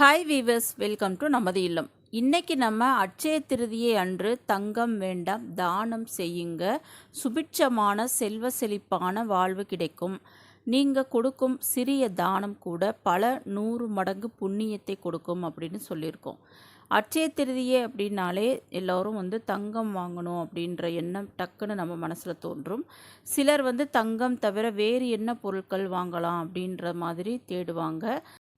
Hi viewers welcome to நமது இல்லம். இன்றைக்கி நம்ம அட்சய திருதியை அன்று தங்கம் வேண்டாம் தானம் செய்யுங்க. சுபிட்சமான செல்வ செழிப்பான வாழ்வு கிடைக்கும். நீங்கள் கொடுக்கும் சிறிய தானம் கூட பல நூறு மடங்கு புண்ணியத்தை கொடுக்கும் அப்படின்னு சொல்லியிருக்கோம். அட்சய திருதியை அப்படின்னாலே எல்லோரும் வந்து தங்கம் வாங்கணும் அப்படின்ற எண்ணம் டக்குன்னு நம்ம மனசில் தோன்றும். சிலர் வந்து தங்கம் தவிர வேறு என்ன பொருட்கள் வாங்கலாம் அப்படின்ற மாதிரி தேடுவாங்க.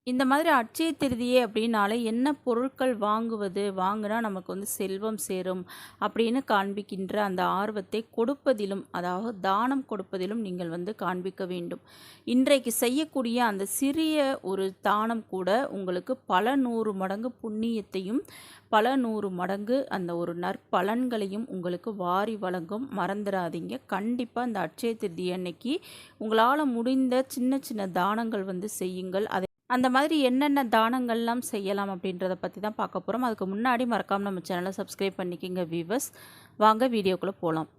இந்த மாதிரி அட்சய திருதியே அப்படின்னாலே என்ன பொருட்கள் வாங்குவது? வாங்கினா நமக்கு வந்து செல்வம் சேரும் அப்படின்னு காண்பிக்கின்ற அந்த ஆர்வத்தை கொடுப்பதிலும் அதாவது தானம் கொடுப்பதிலும் நீங்கள் வந்து காண்பிக்க வேண்டும். இன்றைக்கு செய்யக்கூடிய அந்த சிறிய ஒரு தானம் கூட உங்களுக்கு பல நூறு மடங்கு புண்ணியத்தையும் பல நூறு மடங்கு அந்த ஒரு நற்பலன்களையும் உங்களுக்கு வாரி வழங்கும். மறந்துடாதீங்க. கண்டிப்பாக அந்த அட்சய திருதி அன்னைக்கு உங்களால் முடிந்த சின்ன சின்ன தானங்கள் வந்து செய்யுங்கள். அதை அந்த மாதிரி என்னென்ன தானங்கள்லாம் செய்யலாம் அப்படின்றத பற்றி தான் பார்க்க போகிறோம் அதுக்கு முன்னாடி மறக்காமல் நம்ம சேனலை சப்ஸ்கிரைப் பண்ணிக்கிங்க வியூவர்ஸ் வாங்க வீடியோக்குள்ளே போகலாம்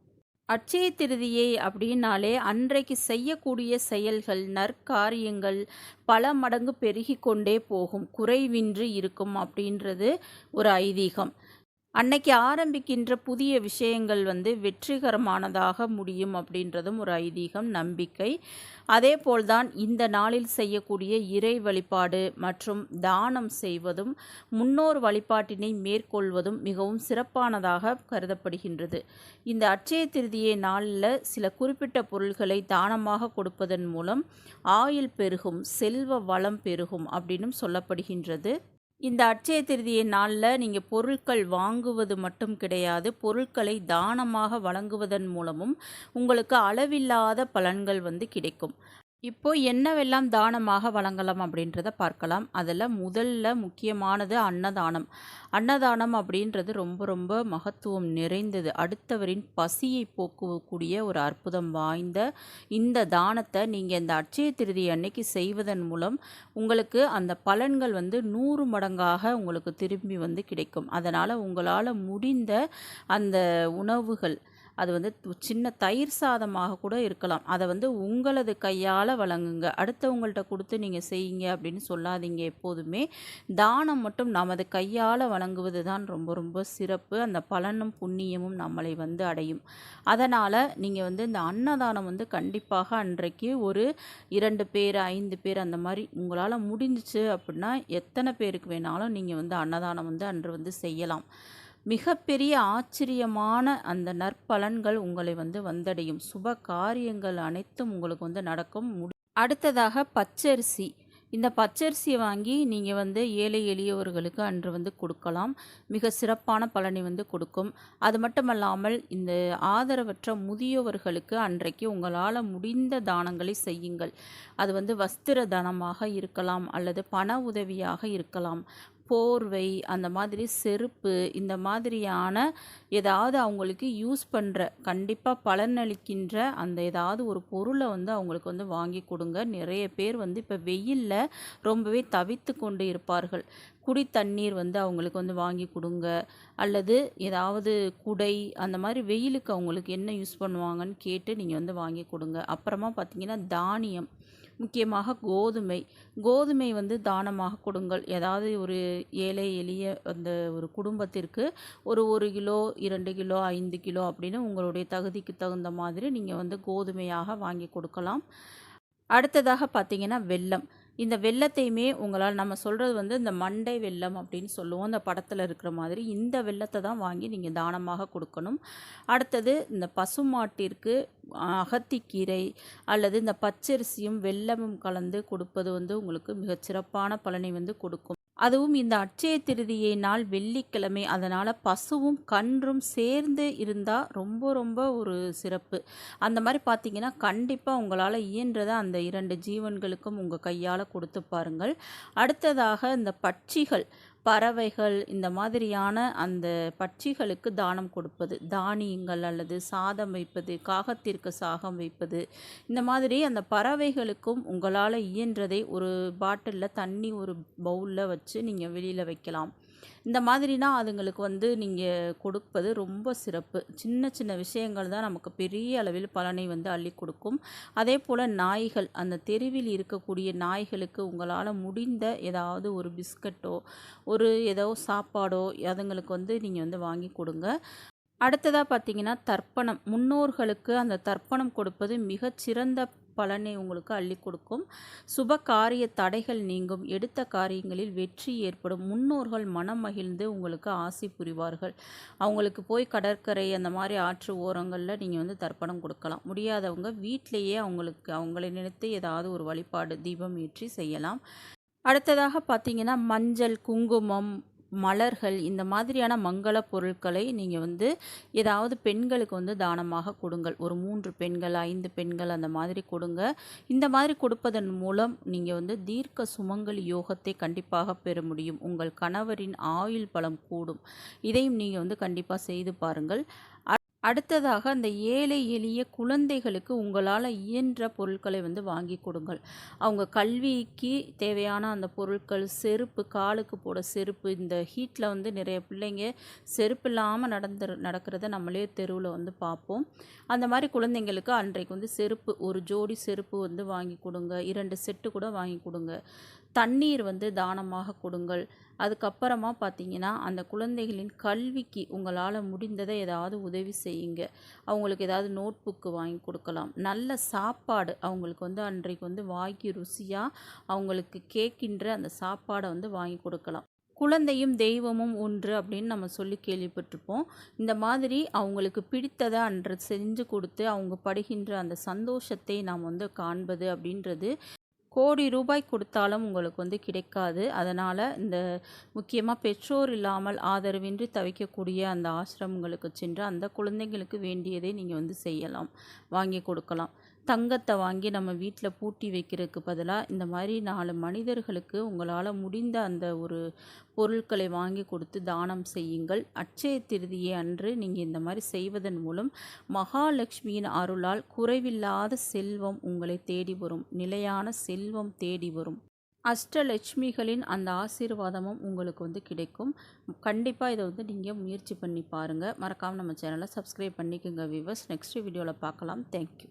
அட்சய திருதியை அப்படின்னாலே அன்றைக்கு செய்யக்கூடிய செயல்கள் நற்காரியங்கள் பல மடங்கு பெருகி கொண்டே போகும். குறைவின்றி இருக்கும் அப்படின்றது ஒரு ஐதீகம். அன்னைக்கு ஆரம்பிக்கின்ற புதிய விஷயங்கள் வந்து வெற்றிகரமானதாக முடியும் அப்படின்றதும் ஒரு ஐதீகம் நம்பிக்கை. அதே போல்தான் இந்த நாளில் செய்யக்கூடிய இறை வழிபாடு மற்றும் தானம் செய்வதும் முன்னோர் வழிபாட்டினை மேற்கொள்வதும் மிகவும் சிறப்பானதாக கருதப்படுகின்றது. இந்த அட்சய திருதியை நாளில் சில குறிப்பிட்ட பொருள்களை தானமாக கொடுப்பதன் மூலம் ஆயுள் பெருகும் செல்வ வளம் பெருகும் அப்படின்னும் சொல்லப்படுகின்றது. இந்த அட்சய திருதியை நாளில் நீங்கள் பொருட்கள் வாங்குவது மட்டும் கிடையாது பொருட்களை தானமாக வழங்குவதன் மூலமும் உங்களுக்கு அளவில்லாத பலன்கள் வந்து கிடைக்கும். இப்போ என்னவெல்லாம் தானமாக வழங்கலாம் அப்படின்றத பார்க்கலாம். அதில் முதல்ல முக்கியமானது அன்னதானம். அன்னதானம் அப்படின்றது ரொம்ப ரொம்ப மகத்துவம் நிறைந்தது. அடுத்தவரின் பசியை போக்கக்கூடிய ஒரு அற்புதம் வாய்ந்த இந்த தானத்தை நீங்கள் இந்த அட்சய திருதி அன்னைக்கு செய்வதன் மூலம் உங்களுக்கு அந்த பலன்கள் வந்து நூறு மடங்காக உங்களுக்கு திரும்பி வந்து கிடைக்கும். அதனால் உங்களால் முடிந்த அந்த உணவுகள் அது வந்து சின்ன தயிர் சாதமாக கூட இருக்கலாம். அதை வந்து உங்களது கையால் வழங்குங்க. அடுத்தவங்கள்ட்ட கொடுத்து நீங்கள் செய்யுங்க அப்படின்னு சொல்லாதீங்க எப்போதுமே. தானம் மட்டும் நமது கையால் வழங்குவது தான் ரொம்ப ரொம்ப சிறப்பு. அந்த பலனும் புண்ணியமும் நம்மளை வந்து அடையும். அதனால் நீங்கள் வந்து இந்த அன்னதானம் வந்து கண்டிப்பாக அன்றைக்கு ஒரு இரண்டு பேர் ஐந்து பேர் அந்த மாதிரி உங்களால் முடிஞ்சிச்சு அப்படின்னா எத்தனை பேருக்கு வேணாலும் நீங்கள் வந்து அன்னதானம் வந்து அன்று வந்து செய்யலாம். மிகப்பெரிய ஆச்சரியமான அந்த நற்பலன்கள் உங்களை வந்து வந்தடையும். சுப காரியங்கள் அனைத்தும் உங்களுக்கு வந்து நடக்கும். அடுத்ததாக பச்சரிசி. இந்த பச்சரிசியை வாங்கி நீங்கள் வந்து ஏழை எளியவர்களுக்கு அன்று வந்து கொடுக்கலாம். மிக சிறப்பான பலனை வந்து கொடுக்கும். அது மட்டுமல்லாமல் இந்த ஆதரவற்ற முதியவர்களுக்கு அன்றைக்கு உங்களால் முடிந்த தானங்களை செய்யுங்கள். அது வந்து வஸ்திர தானமாக இருக்கலாம் அல்லது பண உதவியாக இருக்கலாம். போர்வை அந்த மாதிரி செருப்பு இந்த மாதிரியான ஏதாவது அவங்களுக்கு யூஸ் பண்ணுற கண்டிப்பாக பலனளிக்கின்ற அந்த ஏதாவது ஒரு பொருளை வந்து அவங்களுக்கு வந்து வாங்கி கொடுங்க. நிறைய பேர் வந்து இப்போ வெயிலில் ரொம்பவே தவித்து கொண்டு இருப்பார்கள். குடி தண்ணீர் வந்து அவங்களுக்கு வந்து வாங்கி கொடுங்க. அல்லது ஏதாவது குடை அந்த மாதிரி வெயிலுக்கு அவங்களுக்கு என்ன யூஸ் பண்ணுவாங்கன்னு கேட்டு நீங்கள் வந்து வாங்கி கொடுங்க. அப்புறமா பார்த்தீங்கன்னா தானியம். முக்கியமாக கோதுமை. கோதுமை வந்து தானமாக கொடுங்கள். ஏதாவது ஒரு ஏழை எளிய அந்த ஒரு குடும்பத்திற்கு ஒரு ஒரு கிலோ இரண்டு கிலோ ஐந்து கிலோ அப்படின்னு உங்களுடைய தகுதிக்கு தகுந்த மாதிரி நீங்கள் வந்து கோதுமையாக வாங்கி கொடுக்கலாம். அடுத்ததாக பார்த்தீங்கன்னா வெல்லம். இந்த வெள்ளத்தையுமே உங்களால் நம்ம சொல்கிறது வந்து இந்த மண்டை வெள்ளம் அப்படின்னு சொல்லுவோம். இந்த படத்தில் இருக்கிற மாதிரி இந்த வெள்ளத்தை தான் வாங்கி நீங்கள் தானமாக கொடுக்கணும். அடுத்தது இந்த பசுமாட்டிற்கு அகத்திக்கீரை அல்லது இந்த பச்சரிசியும் வெள்ளமும் கலந்து கொடுப்பது வந்து உங்களுக்கு மிகச்சிறப்பான பலனை வந்து கொடுக்கும். அதுவும் இந்த அட்சய திருதியை நாள் வெள்ளிக்கிழமை. அதனால் பசுவும் கன்றும் சேர்ந்து இருந்தால் ரொம்ப ரொம்ப ஒரு சிறப்பு. அந்த மாதிரி பார்த்தீங்கன்னா கண்டிப்பாக உங்களால் இயன்றதை அந்த இரண்டு ஜீவன்களுக்கும் உங்கள் கையால் கொடுத்து பாருங்கள். அடுத்ததாக இந்த பட்சிகள். பறவைகள் இந்த மாதிரியான அந்த பட்சிகளுக்கு தானம் கொடுப்பது தானியங்கள் அல்லது சாதம் வைப்பது காகத்திற்கு சாகம் வைப்பது இந்த மாதிரி அந்த பறவைகளுக்கும் உங்களால் இயன்றதை ஒரு பாட்டிலில் தண்ணி ஒரு பவுலில் வச்சு நீங்கள் வெளியில் வைக்கலாம். இந்த மாதிரினா அதுங்களுக்கு வந்து நீங்கள் கொடுப்பது ரொம்ப சிறப்பு. சின்ன சின்ன விஷயங்கள் தான் நமக்கு பெரிய அளவில் பலனை வந்து அள்ளி கொடுக்கும். அதே போல் நாய்கள் அந்த தெருவில் இருக்கக்கூடிய நாய்களுக்கு உங்களால் முடிந்த ஏதாவது ஒரு பிஸ்கட்டோ ஒரு ஏதோ சாப்பாடோ அதுங்களுக்கு வந்து நீங்கள் வந்து வாங்கி கொடுங்க. அடுத்ததாக பார்த்தீங்கன்னா தர்ப்பணம். முன்னோர்களுக்கு அந்த தர்ப்பணம் கொடுப்பது மிகச்சிறந்த பலனை உங்களுக்கு அள்ளி கொடுக்கும். சுப காரிய தடைகள் நீங்கும். எடுத்த காரியங்களில் வெற்றி ஏற்படும். முன்னோர்கள் மனம் மகிழ்ந்து உங்களுக்கு ஆசி புரிவார்கள். அவங்களுக்கு போய் கடற்கரை அந்த மாதிரி ஆற்று ஓரங்களில் நீங்கள் வந்து தர்ப்பணம் கொடுக்கலாம். முடியாதவங்க வீட்டிலேயே அவங்களுக்கு அவங்களை நினைத்து ஏதாவது ஒரு வழிபாடு தீபம் ஏற்றி செய்யலாம். அடுத்ததாக பார்த்தீங்கன்னா மஞ்சள் குங்குமம் மலர்கள் இந்த மாதிரியான மங்கள பொருட்களை நீங்கள் வந்து ஏதாவது பெண்களுக்கு வந்து தானமாக கொடுங்கள். ஒரு மூன்று பெண்கள் ஐந்து பெண்கள் அந்த மாதிரி கொடுங்க. இந்த மாதிரி கொடுப்பதன் மூலம் நீங்கள் வந்து தீர்க்க சுமங்கல் யோகத்தை கண்டிப்பாக பெற முடியும். உங்கள் கணவரின் ஆயுள் பலம் கூடும். இதையும் நீங்கள் வந்து கண்டிப்பாக செய்து பாருங்கள். அடுத்ததாக அந்த ஏழை எளிய குழந்தைகளுக்கு உங்களால் இயன்ற பொருட்களை வந்து வாங்கி கொடுங்கள். அவங்க கல்விக்கு தேவையான அந்த பொருட்கள் செருப்பு காலுக்கு போட செருப்பு இந்த ஹீட்டில் வந்து நிறைய பிள்ளைங்க செருப்பு இல்லாமல் நடந்து நடக்கிறத நம்மளே தெருவில் வந்து பார்ப்போம். அந்த மாதிரி குழந்தைங்களுக்கு அன்றைக்கு வந்து செருப்பு ஒரு ஜோடி செருப்பு வந்து வாங்கி கொடுங்க. இரண்டு செட்டு கூட வாங்கி கொடுங்க. தண்ணீர் வந்து தானமாக கொடுங்கள். அதுக்கப்புறமா பார்த்தீங்கன்னா அந்த குழந்தைகளின் கல்விக்கு உங்களால் முடிந்ததை ஏதாவது உதவி செய்யுங்க. அவங்களுக்கு ஏதாவது நோட் புக்கு வாங்கி கொடுக்கலாம். நல்ல சாப்பாடு அவங்களுக்கு வந்து அன்றைக்கு வந்து வாங்கி ருசியாக அவங்களுக்கு கேட்கின்ற அந்த சாப்பாடை வந்து வாங்கி கொடுக்கலாம். குழந்தையும் தெய்வமும் ஒன்று அப்படின்னு நம்ம சொல்லி கேள்விப்பட்டிருப்போம். இந்த மாதிரி அவங்களுக்கு பிடித்ததை அன்று செஞ்சு கொடுத்து அவங்க படுகின்ற அந்த சந்தோஷத்தை நாம் வந்து காண்பது அப்படின்றது கோடி ரூபாய் கொடுத்தாலும் உங்களுக்கு வந்து கிடைக்காது. அதனால் இந்த முக்கியமாக பெற்றோர் இல்லாமல் ஆதரவின்றி தவிக்கக்கூடிய அந்த ஆசிரமங்களுக்கு சென்று அந்த குழந்தைங்களுக்கு வேண்டியதை நீங்கள் வந்து செய்யலாம். வாங்கி கொடுக்கலாம். தங்கத்தை வாங்கி நம்ம வீட்டில் பூட்டி வைக்கிறதுக்கு பதிலாக இந்த மாதிரி நாலு மனிதர்களுக்கு உங்களால் முடிந்த அந்த ஒரு பொருட்களை வாங்கி கொடுத்து தானம் செய்யுங்கள். அட்சய திருதியை அன்று நீங்கள் இந்த மாதிரி செய்வதன் மூலம் மகாலட்சுமியின் அருளால் குறைவில்லாத செல்வம் உங்களை தேடி வரும். நிலையான செல்வம் தேடி வரும். அஷ்டலட்சுமிகளின் அந்த ஆசீர்வாதமும் உங்களுக்கு வந்து கிடைக்கும். கண்டிப்பாக இதை வந்து நீங்கள் முயற்சி பண்ணி பாருங்கள் மறக்காமல் நம்ம சேனலை சப்ஸ்கிரைப் பண்ணிக்கோங்க வியூவர்ஸ் நெக்ஸ்ட் வீடியோவில் பார்க்கலாம். தேங்க்யூ